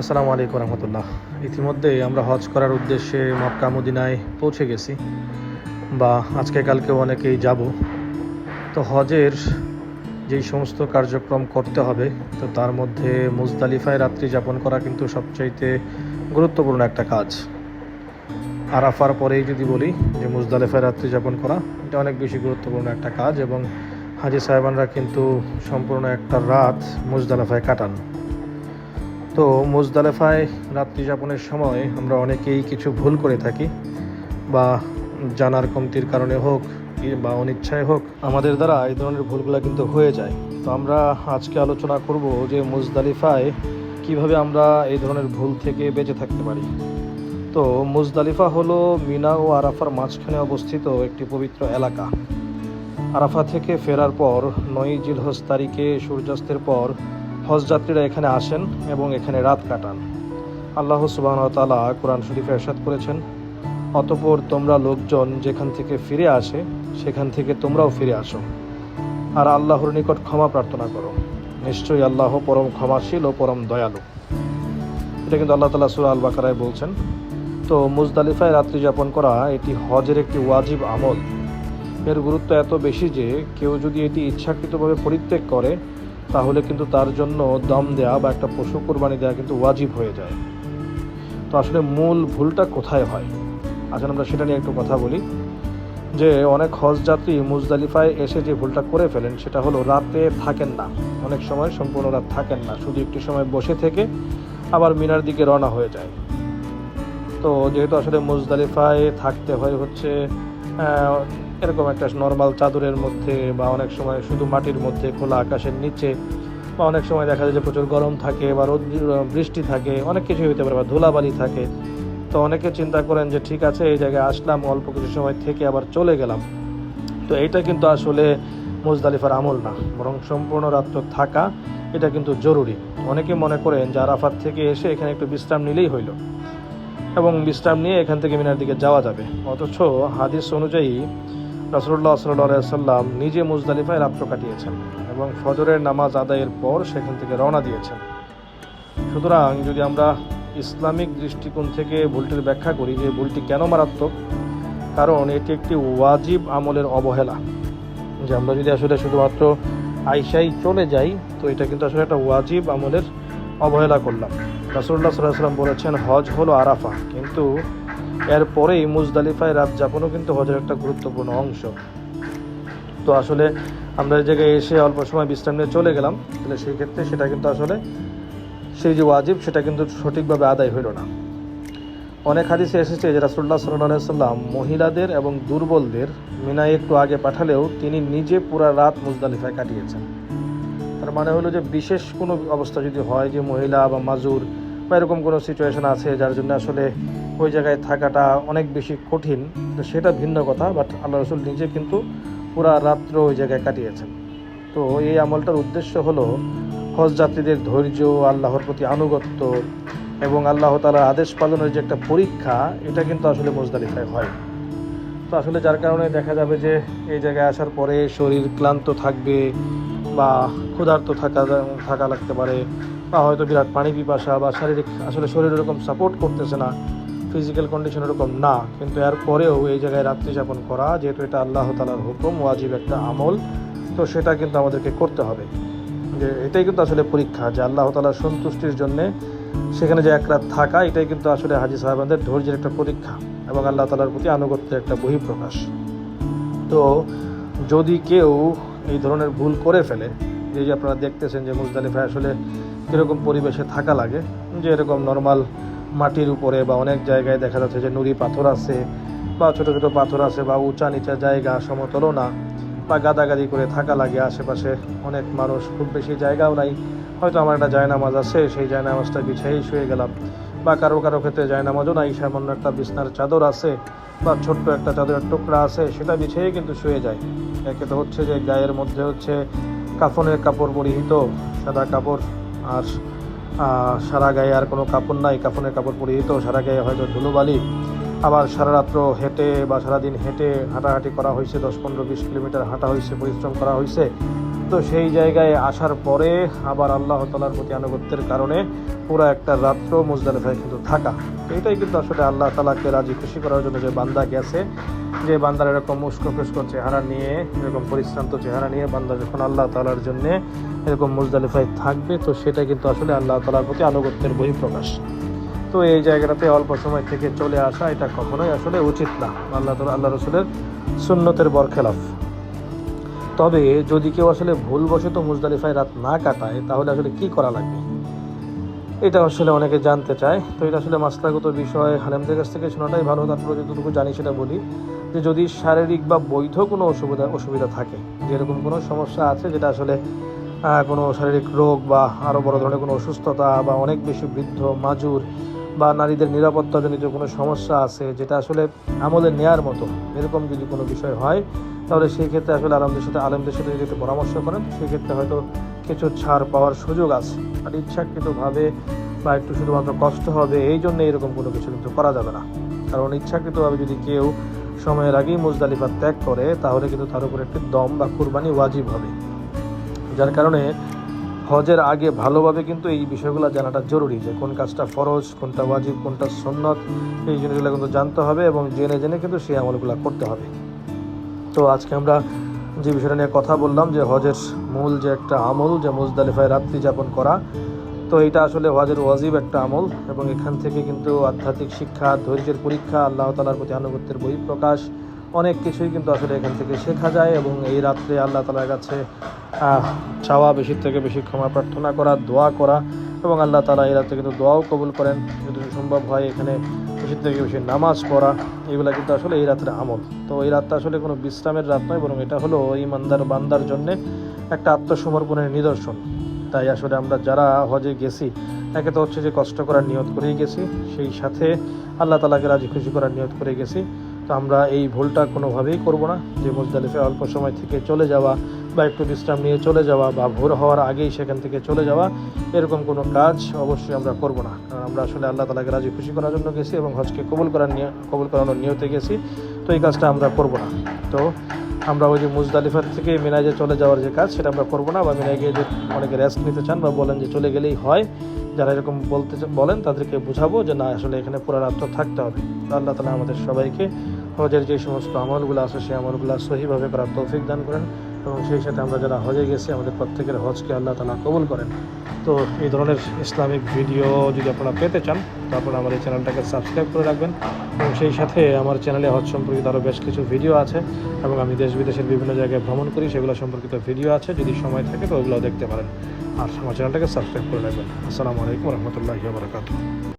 আসসালামু আলাইকুম রহমতুল্লাহ। ইতিমধ্যে আমরা হজ করার উদ্দেশ্যে মক্কা মদিনায় পৌঁছে গেছি বা আজকে কালকেও অনেকেই যাব। তো হজের যেই সমস্ত কার্যক্রম করতে হবে, তো তার মধ্যে মুজদালিফায় রাত্রি যাপন করা কিন্তু সবচাইতে গুরুত্বপূর্ণ একটা কাজ। আরাফার পরেই যদি বলি যে মুজদালিফায় রাত্রি যাপন করা, এটা অনেক বেশি গুরুত্বপূর্ণ একটা কাজ এবং হাজি সাহেবানরা কিন্তু সম্পূর্ণ একটা রাত মুজদালিফায় কাটান। তো মুজদালেফায় রাত্রি যাপনের সময় আমরা অনেকেই কিছু ভুল করে থাকি বা জানার কমতির কারণে হোক বা অনিচ্ছায় হোক, আমাদের দ্বারা এই ধরনের ভুলগুলো কিন্তু হয়ে যায়। তো আমরা আজকে আলোচনা করব যে মুজদালিফায় কীভাবে আমরা এই ধরনের ভুল থেকে বেঁচে থাকতে পারি। তো মুজদালিফা হলো মিনা ও আরাফার মাঝখানে অবস্থিত একটি পবিত্র এলাকা। আরাফা থেকে ফেরার পর নয় জিলহজ তারিখে সূর্যাস্তের পর হজযাত্রীরা এখানে আসেন এবং এখানে রাত কাটান। আল্লাহ সুবাহ তালা কোরআন শরীফে এরশাদ করেছেন, অতপর তোমরা লোকজন যেখান থেকে ফিরে আসে, সেখান থেকে তোমরাও ফিরে আসো। আর আল্লাহর নিকট ক্ষমা প্রার্থনা করো। নিশ্চয়ই আল্লাহ পরম ক্ষমাশীল ও পরম দয়ালু। এটা কিন্তু আল্লাহ তালা সুরা আল বাকারায় বলছেন, তো মুজদালিফায় রাত্রি যাপন করা এটি হজের একটি ওয়াজিব আমল। এর গুরুত্ব এত বেশি যে কেউ যদি এটি ইচ্ছাকৃতভাবে পরিত্যাগ করে তাহলে কিন্তু তার জন্য দম দেওয়া বা একটা পশু কোরবানি দেওয়া কিন্তু ওয়াজিব হয়ে যায়। তো আসলে মূল ভুলটা কোথায় হয়? আচ্ছা আমরা সেটা নিয়ে একটু কথা বলি। যে অনেক হজ যাত্রী মুজদালিফায় এসে যে ভুলটা করে ফেলেন, সেটা হলো রাতে থাকেন না। অনেক সময় সম্পূর্ণ রাত থাকেন না। শুধু একটু সময় বসে থেকে আবার মিনার দিকে রওনা হয়ে যায়। তো যেহেতু আসলে মুজদালিফায় থাকতে হয় হচ্ছে এরকম একটা নর্মাল চাদরের মধ্যে বা অনেক সময় শুধু মাটির মধ্যে খোলা আকাশের নিচে বা অনেক সময় দেখা যায় যে প্রচুর গরম থাকে বা রোদ বৃষ্টি থাকে, অনেক কিছু হতে পারে বা ধুলাবালি থাকে। তো অনেকে চিন্তা করেন যে ঠিক আছে, এই জায়গায় আসলাম, অল্প কিছু সময় থেকে আবার চলে গেলাম। তো এইটা কিন্তু আসলে মুজদালিফার আমল না, বরং সম্পূর্ণ রাত্র থাকা, এটা কিন্তু জরুরি। অনেকে মনে করেন যে আরাফাত থেকে এসে এখানে একটু বিশ্রাম নিলেই হইল এবং বিশ্রাম নিয়ে এখান থেকে মিনার দিকে যাওয়া যাবে। অথচ হাদিস অনুযায়ী রসুল্লাহ সাল্লাহ সাল্লাম নিজে মুজদালিফায় রাত্র কাটিয়েছেন এবং ফজরের নামাজ আদায়ের পর সেখান থেকে রওনা দিয়েছেন। সুতরাং যদি আমরা ইসলামিক দৃষ্টিকোণ থেকে ভুলটির ব্যাখ্যা করি যে ভুলটি কেন মারাত্মক, কারণ এটি একটি ওয়াজিব আমলের অবহেলা। যে আমরা যদি আসলে শুধুমাত্র আইসাই চলে যাই, তো এটা কিন্তু আসলে একটা ওয়াজিব আমলের অবহেলা করলাম। রাসুল্লাহ সাল্লাহ সাল্লাম বলেছেন, হজ হলো আরাফা কিন্তু এরপরেই মুজদালিফায় রাত যাপনও কিন্তু হজের একটা গুরুত্বপূর্ণ অংশ। তো আসলে আমরা এই জায়গায় এসে অল্প সময় বিশ্রাম নিয়ে চলে গেলাম। তাহলে সেই ক্ষেত্রে সেটা কিন্তু আসলে সেই যে ওয়াজিব, সেটা কিন্তু সঠিকভাবে আদায় হইল না। অনেক হাদিসে এসেছে যে রাসুল্লাহ সাল্লাহ সাল্লাম মহিলাদের এবং দুর্বলদের মিনায় একটু আগে পাঠালেও তিনি নিজে পুরা রাত মুজদালিফায় কাটিয়েছেন। তার মানে হলো যে বিশেষ কোনো অবস্থা যদি হয় যে মহিলা বা মাজুর বা এরকম কোনো সিচুয়েশন আছে যার জন্য আসলে ওই জায়গায় থাকাটা অনেক বেশি কঠিন। তো সেটা ভিন্ন কথা বাট আল্লাহ রসুল নিজে কিন্তু পুরা রাত্র ওই জায়গায় কাটিয়েছেন। তো এই আমলটার উদ্দেশ্য হলো হজ যাত্রীদের ধৈর্য, আল্লাহর প্রতি আনুগত্য এবং আল্লাহ তালার আদেশ পালনের যে একটা পরীক্ষা, এটা কিন্তু আসলে মুজদালিফায় হয়। তো আসলে যার কারণে দেখা যাবে যে এই জায়গায় আসার পরে শরীর ক্লান্ত থাকবে বা ক্ষুধার্ত থাকা থাকা লাগতে পারে। বা হয়তো বিরাট পানি পিপাসা বা শারীরিক আসলে শরীর ওরকম সাপোর্ট করতেছে না ফিজিক্যাল কন্ডিশন এরকম না, কিন্তু এর পরেও এই জায়গায় রাত্রি যাপন করা যেহেতু এটা আল্লাহ তালার হুকুম, ওয়াজিব একটা আমল, তো সেটা কিন্তু আমাদেরকে করতে হবে। যে এটাই কিন্তু আসলে পরীক্ষা যে আল্লাহ তালার সন্তুষ্টির জন্যে সেখানে যে এক রাত থাকা, এটাই কিন্তু আসলে হাজি সাহেবানদের ধৈর্যের একটা পরীক্ষা এবং আল্লাহ তালার প্রতি আনুগত্যের একটা বহিঃপ্রকাশ। তো যদি কেউ এই ধরনের ভুল করে ফেলে যে আপনারা দেখতেছেন যে মুজদালিফায় আসলে কীরকম পরিবেশে থাকা লাগে, যে এরকম নর্মাল মাটির উপরে বা অনেক জায়গায় দেখা যাচ্ছে যে নুড়ি পাথর আছে বা ছোট ছোট পাথর আছে বা উঁচা নিচা জায়গা, সমতলও না, বা গাদাগাদি করে থাকা লাগে আশেপাশে অনেক মানুষ, খুব বেশি জায়গাও নাই। হয়তো আমার একটা জায়নামাজ আছে, সেই জায়নামাজটা বিছাই শুয়ে গেলাম। বা কারও কারও ক্ষেত্রে জায়নামাজও নাই সামান্য একটা বিছনার চাদর আছে বা ছোট্ট একটা চাদরের টুকরা আছে, সেটা বিছিয়ে কিন্তু শুয়ে যায়। একে তো হচ্ছে যে গায়ের মধ্যে হচ্ছে কাফনের কাপড় পরিহিত, সাদা কাপড়। আর সারা গায়ে আর কোনো কাপড় নাই কাপড়ের কাপড় পরিহিত সারা গায়ে হয়তো ধুলোবালি। আবার সারা রাত্র হেঁটে বা সারাদিন হেঁটে হাঁটাহাঁটি করা হয়েছে, দশ পনেরো বিশ কিলোমিটার হাঁটা হয়েছে, পরিশ্রম করা হয়েছে। তো সেই জায়গায় আসার পরে আবার আল্লাহ তালার প্রতি আনুগত্যের কারণে পুরো একটা রাত্র মুজদালিফায় কিন্তু থাকা। এটাই কিন্তু আসলে আল্লাহ তালাকে রাজি খুশি করার জন্য যে বান্দা গেছে, যে বান্দার এরকম উস্কো ফুস্কো চেহারা নিয়ে, এরকম পরিশ্রান্ত চেহারা নিয়ে বান্দা যখন আল্লাহ তালার জন্যে এরকম মুজদালিফায় থাকবে, তো সেটা কিন্তু আসলে আল্লাহ তালার প্রতি আনুগত্যের বহিঃপ্রকাশ। তো এই জায়গাটাতে অল্প সময় থেকে চলে আসা এটা কখনোই আসলে উচিত না। আল্লাহ তালা আল্লাহ রসুলের সুন্নতের বরখেলাফ। তবে যদি কেউ আসলে ভুলবশত মুজদালিফায় রাত না কাটায়, তাহলে আসলে কি করা লাগবে? এটা আসলে অনেকে জানতে চায়। তো এটা আসলে মাসলাগত বিষয়। হালেমদের কাছ থেকে শোনাটাই ভালো। তারপরে যতটুকু জানি, সেটা বলি যে যদি শারীরিক বা বৈধ কোনো অসুবিধা অসুবিধা থাকে, যেরকম কোনো সমস্যা আছে যেটা আসলে কোনো শারীরিক রোগ বা আরও বড় ধরনের কোনো অসুস্থতা বা অনেক বেশি বৃদ্ধ, মাজুর বা নারীদের নিরাপত্তাজনিত কোনো সমস্যা আছে, যেটা আসলে আমলে নেয়ার মতো, এরকম যদি কোনো বিষয় হয় তাহলে সেই ক্ষেত্রে আসলে আলমদের সাথে আলমদের সাথে যদি একটু পরামর্শ করেন সেক্ষেত্রে হয়তো কিছু ছাড় পাওয়ার সুযোগ আছে। আর ইচ্ছাকৃতভাবে বা একটু শুধুমাত্র কষ্ট হবে, এই জন্য এরকম কোনো কিছু কিন্তু করা যাবে না। কারণ ইচ্ছাকৃতভাবে যদি কেউ সময়ের আগেই মুজদালিফা ত্যাগ করে, তাহলে কিন্তু তার উপর একটি দম বা কুরবানি ওয়াজিব হবে। যার কারণে হজের আগে ভালোভাবে কিন্তু এই বিষয়গুলো জানাটা জরুরি যে কোন কাজটা ফরজ, কোনটা ওয়াজিব, কোনটা সন্ন্যত এই জিনিসগুলো কিন্তু জানতে হবে এবং জেনে জেনে কিন্তু সেই আমলগুলো করতে হবে। তো আজকে আমরা যে বিষয়টা নিয়ে কথা বললাম, যে হজের মূল যে একটা আমল, যে মুজদালিফায় রাত্রি যাপন করা, তো এটা আসলে হজের ওয়াজিব একটা আমল এবং এখান থেকে কিন্তু আধ্যাত্মিক শিক্ষা, ধৈর্যের পরীক্ষা, আল্লাহ তালার প্রতি আনুগত্যের বহিঃপ্রকাশ, অনেক কিছুই কিন্তু আসলে এখান থেকে শেখা যায় এবং এই রাত্রে আল্লাহ তালার কাছে চাওয়া বেশি থেকে বেশি ক্ষমা প্রার্থনা করা, দোয়া করা এবং আল্লাহ তালা এই রাত্রে কিন্তু দোয়াও কবুল করেন। যদি সম্ভব হয় এখানে বেশি থেকে বেশি নামাজ পড়া, এগুলো কিন্তু আসলে এই রাত্রে আমল। তো এই রাতটা আসলে কোনো বিশ্রামের রাত নয়, বরং এটা হলো ইমানদার বান্দার জন্যে একটা আত্মসমর্পণের নিদর্শন। তাই আসলে আমরা যারা হজে গেছি, একে তো হচ্ছে যে কষ্ট করার নিয়ত করেই গেছি, সেই সাথে আল্লাহ তালাকে রাজি খুশি করার নিয়ত করে গেছি। তো আমরা এই ভুলটা কোনোভাবেই করব না। যে মুজদালিফে অল্প সময় থেকে চলে যাওয়া বা একটু বিশ্রাম নিয়ে চলে যাওয়া বা ভোর হওয়ার আগেই সেখান থেকে চলে যাওয়া, এরকম কোনো কাজ অবশ্যই আমরা করব না। কারণ আমরা আসলে আল্লাহ তালাকে রাজি খুশি করার জন্য গেছি এবং হজকে কবুল করার নিয়ে কবুল করানোর নিয়তে গেছি, তো এই কাজটা আমরা করব না। তো আমরা ওই যে মুজদালিফার থেকে মিনায় যে চলে যাওয়ার যে কাজ, সেটা আমরা করব না বা মিনায় গিয়ে যে অনেকে রেস্ট নিতে চান বা বলেন যে চলে গেলেই হয় যারা এরকম বলতে বলেন, তাদেরকে বোঝাবো যে, না, আসলে এখানে পুরো রাত্র থাকতে হবে। আল্লাহ তালা আমাদের সবাইকে হজের যে সমস্ত আমলগুলো আছে, সেই আমলগুলো সহিভাবে করার তৌফিক দান করেন এবং সেই সাথে আমরা যারা হজে গেছি, আমাদের প্রত্যেকের হজকে আল্লাহ তালা কবুল করেন। তো এই ধরনের ইসলামিক ভিডিও যদি আপনারা পেতে চান তো আপনারা আমার এই চ্যানেলটাকে সাবস্ক্রাইব করে রাখবেন এবং সেই সাথে আমার চ্যানেলে হজ সম্পর্কিত আরও বেশ কিছু ভিডিও আছে এবং আমি দেশ বিদেশের বিভিন্ন জায়গায় ভ্রমণ করি, সেগুলো সম্পর্কিত ভিডিও আছে, যদি সময় থাকে তো ওগুলো দেখতে পারেন। আর আমার চ্যানেলটাকে সাবস্ক্রাইব করে রাখবেন। আসসালামু আলাইকুম রহমতুল্লাহ বারকাতুহ।